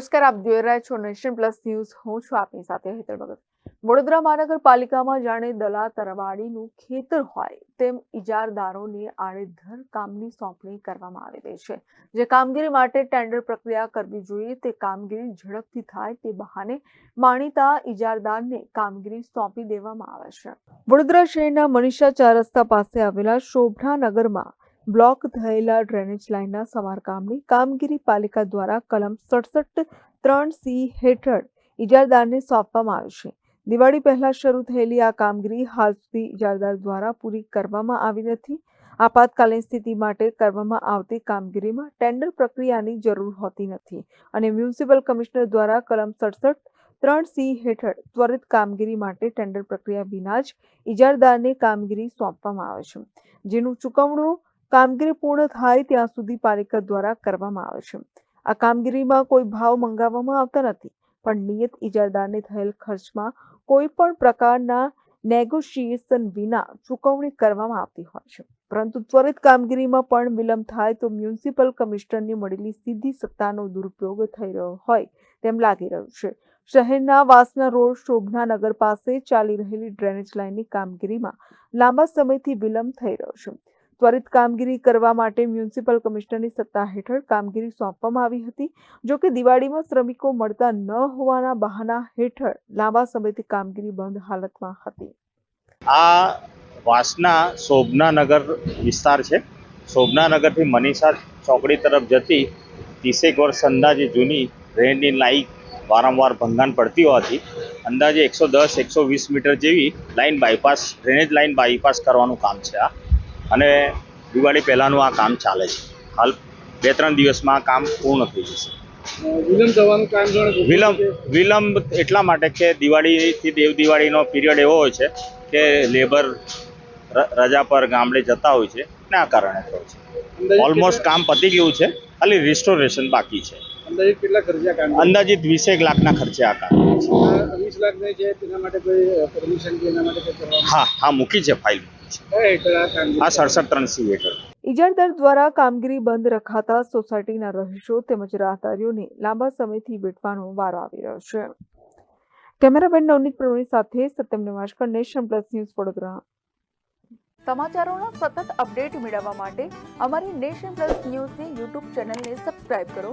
નમસ્કાર, આપ જોઈ રહ્યા છો નેશન પ્લસ ન્યૂઝ. હું છું આપની સાથે હેતર ભગત. વડોદરા મહાનગરપાલિકામાં જાણે દલા તરવાડીનું ખેતર હોય તેમ ઇજારદારોને આડેધર કામની સોંપણી કરવામાં આવી રહી છે. જે કામગીરી માટે ટેન્ડર પ્રક્રિયા કરવી જોઈએ, તે કામગીરી ઝડપથી થાય તે બહાને માણીતા ઇજારદારને કામગીરી સોંપી દેવામાં આવે છે. વડોદરા શહેરના મનીષા ચાર રસ્તા પાસે આવેલા શોભનાનગરમાં બ્લોક થયેલા ડ્રેનેજ લાઇનના સમારકામની કામગીરી પાલિકા દ્વારા કલમ સડસઠ ત્રણ સી હેઠળ ઇજારદારને સોંપવામાં આવી છે. દિવાળી પહેલા શરૂ થયેલી આ કામગીરી હાલ સુધી ઇજારદાર દ્વારા પૂરી કરવામાં આવી નથી. આપાતકાલીન સ્થિતિ માટે કરવામાં આવતી કામગીરીમાં ટેન્ડર પ્રક્રિયાની જરૂર હોતી નથી અને મ્યુનિસિપલ કમિશનર દ્વારા કલમ સડસઠ ત્રણ સી હેઠળ ત્વરિત કામગીરી માટે ટેન્ડર પ્રક્રિયા વિના જ ઇજારદારને કામગીરી સોંપવામાં આવે છે. જેનું ચૂકવણું કામગીરી પૂર્ણ થાય ત્યાં સુધી પાલિકા દ્વારા કરવામાં આવે છે. આ કામગીરીમાં કોઈ ભાવ મંગાવવામાં આવતા નથી, પણ નિયત ઇજારદારને થયેલ ખર્ચમાં કોઈ પણ પ્રકારના નેગોશિએશન વિના ચૂકવણી કરવામાં આવતી હોય છે. પરંતુ ત્વરિત કામગીરીમાં પણ વિલંબ થાય તો મ્યુનિસિપલ કમિશનરની મળેલી સીધી સત્તાનો દુરુપયોગ થઈ રહ્યો હોય તેમ લાગી રહ્યું છે. શહેરના વાસના રોડ શોભનાનગર પાસે ચાલી રહેલી ડ્રેનેજ લાઇનની કામગીરીમાં લાંબા સમયથી વિલંબ થઈ રહ્યો છે. ત્વરિત કામગીરી કરવા માટે મ્યુનિસિપલ કમિશનરની સત્તા હેઠળ કામગીરી સોંપવામાં આવી હતી. જો કે દિવાળીમાં શ્રમિકો મળતા ન હોવાના બહાના હેઠળ લાંબા સમયથી કામગીરી બંધ હાલતમાં હતી. આ વાસના શોભનાનગર વિસ્તાર છે. શોભનાનગરથી મનીષા ચોકડી તરફ જતી ત્રીસેક વર્ષ અંદાજે જૂની ટ્રેનની લાઈન વારંવાર ભંગાણ પડતી હોવાથી અંદાજે એકસો દસ, એકસો વીસ મીટર જેવી line bypass, drainage line bypass કરવાનું કામ છે આ. અને દિવાળી પહેલાંનું આ કામ ચાલે છે. હાલ બે ત્રણ દિવસમાં કામ પૂર્ણ થઈ જશે. વિલંબ થવાનું કારણ વિલંબ વિલંબ એટલા માટે કે દિવાળીથી દેવ દિવાળીનો પિરિયડ એવો હોય છે કે લેબર રજા પર ગામડે જતા હોય છે. ને આ કારણે થયો છે. ઓલમોસ્ટ કામ પતી ગયું છે. ખાલી રિસ્ટોરેશન બાકી છે. અંદાજિત કેટલા ખર્ચા કામ અંદાજિત વીસેક લાખના ખર્ચે આ કામ વીસ લાખ છે તેના માટે કોઈ પરમિશન કે એના માટે કોઈ હા હા મૂકી છે ફાઇલ આ સડસઠ ત્રણ સી હેઠળ ઇજારદાર દ્વારા કામગીરી બંધ રખાતા સોસાયટીના રહીશો તેમજ રાહદારીઓને લાંબા સમયથી વેઠવાનો વારો આવી રહ્યો છે. કેમેરામેન નવનીત પ્રવીણ સાથે Satyam Niwaskar nation plus news Vadodara. સમાચારોના સતત અપડેટ મેળવવા માટે અમારી નેશન પ્લસ ન્યૂઝની યુટ્યુબ ચેનલને સબસ્ક્રાઇબ કરો.